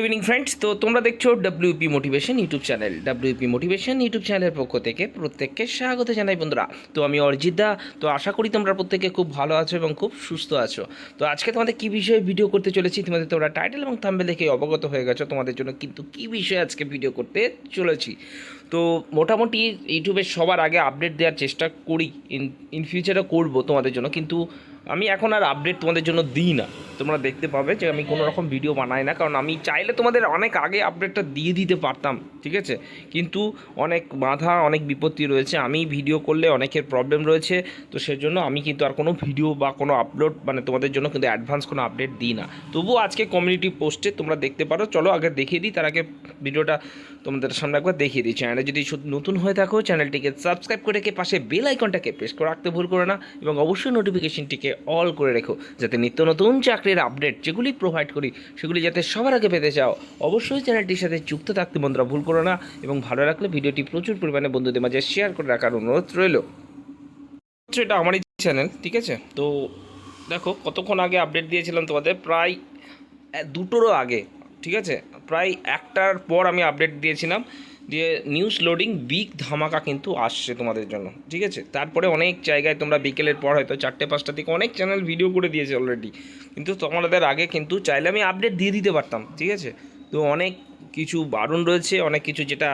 Evening friends তো তোমরা দেখছ W P motivation YouTube channel W P motivation YouTube চ্যানেলের পক্ষ থেকে প্রত্যেককে স্বাগত জানাই, বন্ধুরা। তো আমি অরিজিৎ দা তো আশা করি তোমরা প্রত্যেকে খুব ভালো আছো এবং খুব সুস্থ আছো। তো আজকে তোমাদের কী বিষয়ে ভিডিও করতে চলেছি, তোমাদের তোমরা টাইটেল এবং থাম্বেল দেখে অবগত হয়ে গেছো। তোমাদের জন্য কিন্তু কী বিষয়ে আজকে ভিডিও করতে চলেছি? তো মোটামুটি ইউটিউবে সবার আগে আপডেট দেওয়ার চেষ্টা করি। ইন ইন ফিউচারে করব তোমাদের জন্য। কিন্তু আমি এখন আর আপডেট তোমাদের জন্য দিই না। তোমরা দেখতে পাবে যে আমি কোনো রকম ভিডিও বানাই না। কারণ আমি চাইলে তোমাদের অনেক আগে আপডেটটা দিয়ে দিতে পারতাম, ঠিক আছে? কিন্তু অনেক বাধা, অনেক বিপত্তি রয়েছে। আমি ভিডিও করলে অনেকের প্রবলেম রয়েছে। তো সেজন্য আমি কিন্তু আর কোনো ভিডিও বা কোনো আপলোড মানে তোমাদের জন্য কিন্তু অ্যাডভান্স কোনো আপডেট দিই না। তবুও আজকে কমিউনিটি পোস্টে তোমরা দেখতে পারো। চলো আগে দেখিয়ে দিই। তার আগে ভিডিওটা তোমাদের সামনে একবার দেখিয়ে দিই। চ্যানেলে যদি শুধু নতুন হয়ে থাকো, চ্যানেলটিকে সাবস্ক্রাইব করে রেখে পাশে বেল আইকনটাকে প্রেস করে রাখতে ভুল করো না এবং অবশ্যই নোটিফিকেশনটিকে অল করে রেখো যাতে নিত্য নতুন চাকরির আপডেট যেগুলি প্রোভাইড করি, সেগুলি যাতে সবার আগে পেতে চাও। অবশ্যই চ্যানেলটির সাথে যুক্ত থাকতে বন্ধুরা ভুল করো না এবং ভালো রাখলে ভিডিওটি প্রচুর পরিমাণে বন্ধুদের মাঝে শেয়ার করে রাখার অনুরোধ রইল। এটা আমারই চ্যানেল ঠিক আছে? তো দেখো, কতক্ষণ আগে আপডেট দিয়েছিলাম তোমাদের? প্রায় দুটোরও আগে, ঠিক আছে? প্রায় একটার পর আমি আপডেট দিয়েছিলাম। দিয়ে নিউজ লোডিং বিগ ধামাকা কিন্তু আসছে তোমাদের জন্য, ঠিক আছে? তারপরে অনেক জায়গায় তোমরা বিকেলের পর হয়তো চারটে পাঁচটা থেকে অনেক চ্যানেল ভিডিও করে দিয়েছে অলরেডি কিন্তু তোমাদের আগে কিন্তু চাইলে আমি আপডেট দিয়ে দিতে পারতাম, ঠিক আছে? তো অনেক কিছু বারণ রয়েছে, অনেক কিছু যেটা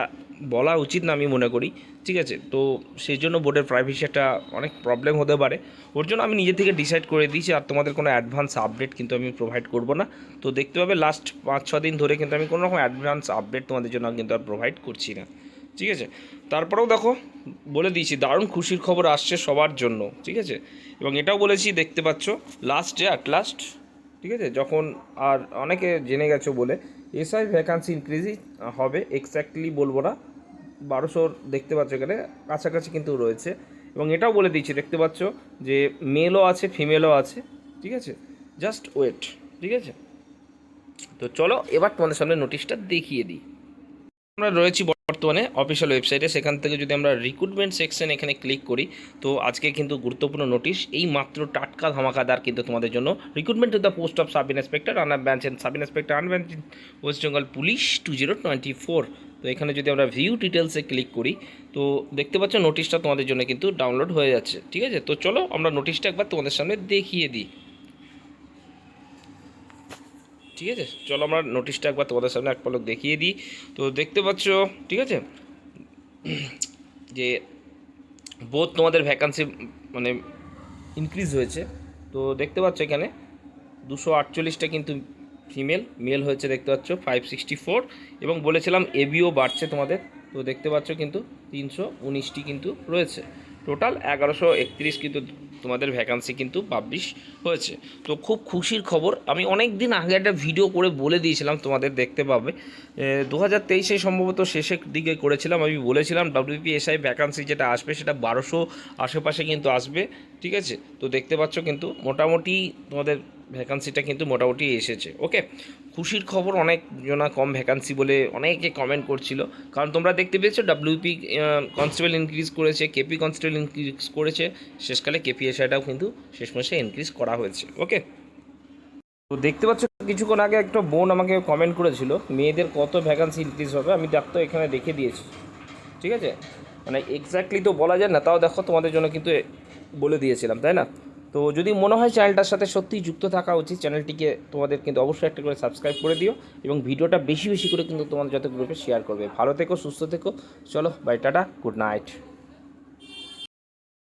বলা উচিত না আমি মনে করি, ঠিক আছে? তো সেই জন্য বোর্ডের প্রাইভেসি একটা অনেক প্রবলেম হতে পারে। ওর জন্য আমি নিজে থেকে ডিসাইড করে দিয়েছি আর তোমাদের কোনো অ্যাডভান্স আপডেট কিন্তু আমি প্রোভাইড করব না। তো দেখতে পাবে লাস্ট পাঁচ, ছ দিন ধরে কিন্তু আমি কোনো রকম অ্যাডভান্স আপডেট তোমাদের জন্য কিন্তু আর প্রোভাইড করছি না। ঠিক আছে? তারপরেও দেখো, বলে দিয়েছি, দারুণ খুশির খবর আসছে সবার জন্য, ঠিক আছে? এবং এটাও বলেছি, দেখতে পাচ্ছ লাস্টে অ্যাট লাস্ট ঠিক আছে? যখন আর অনেকে জেনে গেছো বলে এসআই ভ্যাকান্সি ইনক্রিজই হবে এক্স্যাক্টলি বলব না। বারোশোর দেখতে পাচ্ছ এখানে, কাছাকাছি কিন্তু রয়েছে। এবং এটাও বলে দিচ্ছি, দেখতে পাচ্ছ যে মেলও আছে ফিমেলও আছে, ঠিক আছে? জাস্ট ওয়েট ঠিক আছে? তো চলো, এবার তোমাদের সামনে নোটিশটা দেখিয়ে দিই। আমরা রয়েছি বর্তমানে অফিসিয়াল ওয়েবসাইটে সেখান থেকে যদি আমরা রিক্রুটমেন্ট সেকশন এখানে ক্লিক করি, তো আজকে কিন্তু গুরুত্বপূর্ণ নোটিশ এই মাত্র টাটকা ধামাকাদার কিন্তু তোমাদের জন্য recruitment to the post of sub inspector unarmed branch and sub inspector An branch West Bengal police two zero twenty four তো এখানে যদি আমরা ভিউ ডিটেলসে ক্লিক করি, তো দেখতে পাচ্ছ নোটিশটা তোমাদের জন্য কিন্তু ডাউনলোড হয়ে যাচ্ছে, ঠিক আছে? তো চলো আমরা নোটিশটা একবার তোমাদের সামনে দেখিয়ে দিই। ঠিক আছে? চলো আমরা নোটিশটা একবার তোমাদের সামনে এক পলক দেখিয়ে দিই। তো দেখতে পাচ্ছ, ঠিক আছে? যে বোধ তোমাদের ভ্যাকান্সি মানে ইনক্রিজ হয়েছে। তো দেখতে পাচ্ছ এখানে দুশো আটচল্লিশটা কিন্তু ফিমেল মেল হয়েছে দেখতে পাচ্ছ ফাইভ সিক্সটি ফোর এবং বলেছিলাম এবিও বাড়ছে তোমাদের। তো দেখতে পাচ্ছ কিন্তু তিনশো উনিশটি কিন্তু রয়েছে। টোটাল এগারোশো একত্রিশ কিন্তু তোমাদের ভ্যাকান্সি কিন্তু পাবলিশ হয়েছে। তো খুব খুশির খবর, আমি অনেক দিন আগে একটা ভিডিও করে বলে দিয়েছিলাম তোমাদের দেখতে পাবে। দু হাজার তেইশে সম্ভবত শেষের দিকে করেছিলাম, আমি বলেছিলাম ডাব্লিউপিএসআই ভ্যাকান্সি যেটা আসবে সেটা বারোশো আশেপাশে কিন্তু আসবে, ঠিক আছে? তো দেখতে পাচ্ছ কিন্তু মোটামুটি তোমাদের ভ্যাকান্সিটা কিন্তু মোটামুটি এসেছে ওকে খুশির খবর অনেক জনা কম ভ্যাকান্সি বলে অনেকে কমেন্ট করছিল। কারণ তোমরা দেখতে পেয়েছ ডাব্লিউপি কনস্টেবল ইনক্রিজ করেছে কেপি কনস্টেবল ইনক্রিজ করেছে, শেষকালে কেপিএসআইটাও কিন্তু শেষ মাসে ইনক্রিজ করা হয়েছে ওকে তো দেখতে পাচ্ছ, কিছুক্ষণ আগে একটা বোন আমাকে কমেন্ট করেছিল, মেয়েদের কত ভ্যাকান্সি ইনক্রিজ হবে, আমি ডাক্তার এখানে দেখে দিয়েছি, ঠিক আছে? মানে এক্স্যাক্টলি তো বলা যায় না, তাও দেখো তোমাদের জন্য কিন্তু বলে দিয়েছিলাম, তাই না? তো যদি মনে হয় চ্যানেলটার সাথে সত্যিই যুক্ত থাকা উচিত, চ্যানেলটিকে তোমাদের কিন্তু অবশ্যই একটা করে সাবস্ক্রাইব করে দিও এবং ভিডিওটা বেশি বেশি করে কিন্তু তোমাদের যত গ্রুপে শেয়ার করবে। ভালো থেকো, সুস্থ থেকো। চলো বাই টাটা গুড নাইট